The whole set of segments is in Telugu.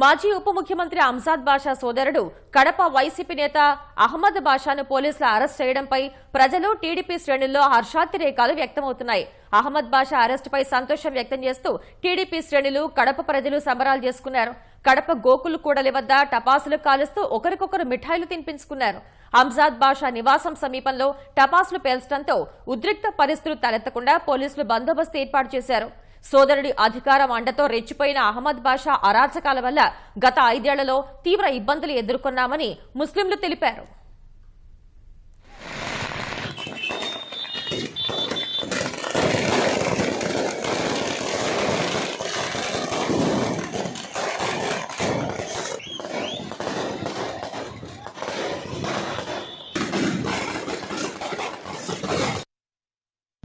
మాజీ ఉప ముఖ్యమంత్రి అంజాద్ బాషా సోదరుడు కడప వైసీపీ నేత అహ్మద్ బాషాను పోలీసులు అరెస్ట్ చేయడంపై ప్రజలు టీడీపీ శ్రేణుల్లో హర్షాతిరేకాలు వ్యక్తమవుతున్నాయి. అహ్మద్ బాషా అరెస్టుపై సంతోషం వ్యక్తం చేస్తూ టీడీపీ శ్రేణులు కడప ప్రజలు సంబరాలు చేసుకున్నారు. కడప గోకులు కూడలి వద్ద టపాసులు కాలుస్తూ ఒకరికొకరు మిఠాయిలు తినిపించుకున్నారు. అంజాద్ బాషా నివాసం సమీపంలో టపాసులు పేల్చడంతో ఉద్రిక్త పరిస్థితులు తలెత్తకుండా పోలీసులు బందోబస్తు ఏర్పాటు చేశారు. సోదరుడి అధికారం అండతో రెచ్చిపోయిన అహ్మద్ బాషా అరాచకాల వల్ల గత ఐదేళ్ళలో తీవ్ర ఇబ్బందులు ఎదుర్కొన్నామని ముస్లింలు తెలిపారు.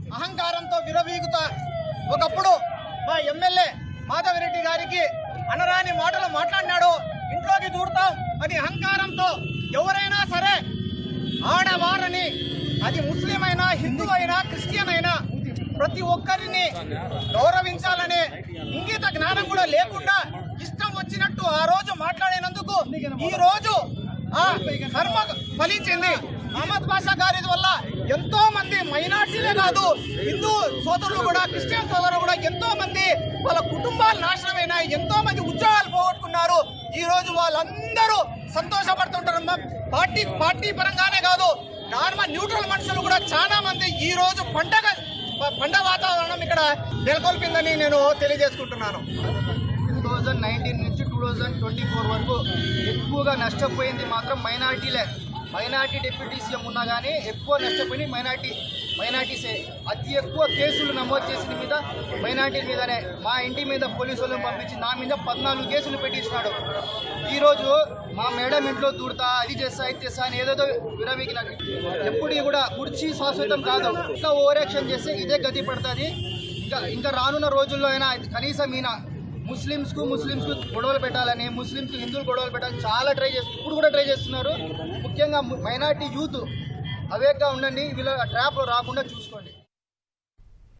అహంకారంతో విరవీగుతా ఒకప్పుడు మా ఎమ్మెల్యే మాధవిరెడ్డి గారికి అనరాని మాటలు మాట్లాడినాడు. ఇంట్లోకి దూడతాం అని అహంకారంతో. ఎవరైనా సరే ఆడవారని అది ముస్లిం అయినా హిందూ అయినా క్రిస్టియన్ అయినా ప్రతి ఒక్కరిని గౌరవించాలనే ఇంగిత జ్ఞానం కూడా లేకుండా ఇష్టం వచ్చినట్టు ఆ రోజు మాట్లాడినందుకు ఈ రోజు ఆ కర్మ ఫలించింది. అహ్మద్ బాషా గారి వల్ల ఎంతో మంది మైనార్టీలే కాదు హిందూ సోదరులు కూడా క్రిస్టియన్ సోదరులు కూడా ఎంతో మంది వాళ్ళ కుటుంబాలు నాశనమైనాయి ఎంతో మంది ఉద్యోగాలు పోగొట్టుకున్నారు. ఈ రోజు వాళ్ళందరూ సంతోషపడుతుంటారు. పార్టీ పార్టీ పరంగానే కాదు నార్మల్ న్యూట్రల్ మనుషులు కూడా చాలా మంది ఈ రోజు పండగ పండగ వాతావరణం ఇక్కడ నెలకొల్పిందని నేను తెలియజేసుకుంటున్నాను. టూ థౌజండ్ నైన్టీన్ నుంచి టూ థౌజండ్ ట్వంటీ ఫోర్ వరకు ఎక్కువగా నష్టపోయింది మాత్రం మైనార్టీలే. మైనార్టీ డిప్యూటీ సీఎం ఉన్నా కానీ ఎక్కువ నష్టపోయి మైనార్టీ మైనార్టీసే. అతి ఎక్కువ కేసులు నమోదు చేసిన మీద మైనార్టీ మీదనే మా ఇంటి మీద పోలీసు వాళ్ళని పంపించి నా మీద పద్నాలుగు కేసులు పెట్టించినాడు. ఈరోజు మా మేడం ఇంట్లో దూడతా అది చేస్తా ఇది చేస్తా అని ఏదేదో విరవీకినాడు. ఎప్పుడు కూడా కుర్చీ శాశ్వతం కాదు. ఇంకా ఓవరాక్షన్ చేస్తే ఇదే గతి పడుతుంది. ఇంకా ఇంకా రానున్న రోజుల్లో అయినా కనీసం ఈయన ముస్లిమ్స్కు కు కు గొడవలు పెట్టాలని ముస్లిమ్స్ హిందువులు గొడవలు పెట్టాలని చాలా ట్రై చేస్తారు ఇప్పుడు కూడా ట్రై చేస్తున్నారు. ముఖ్యంగా మైనార్టీ యూత్ అవేక్గా ఉండండి వీళ్ళ ట్రాప్ రాకుండా చూసుకోండి.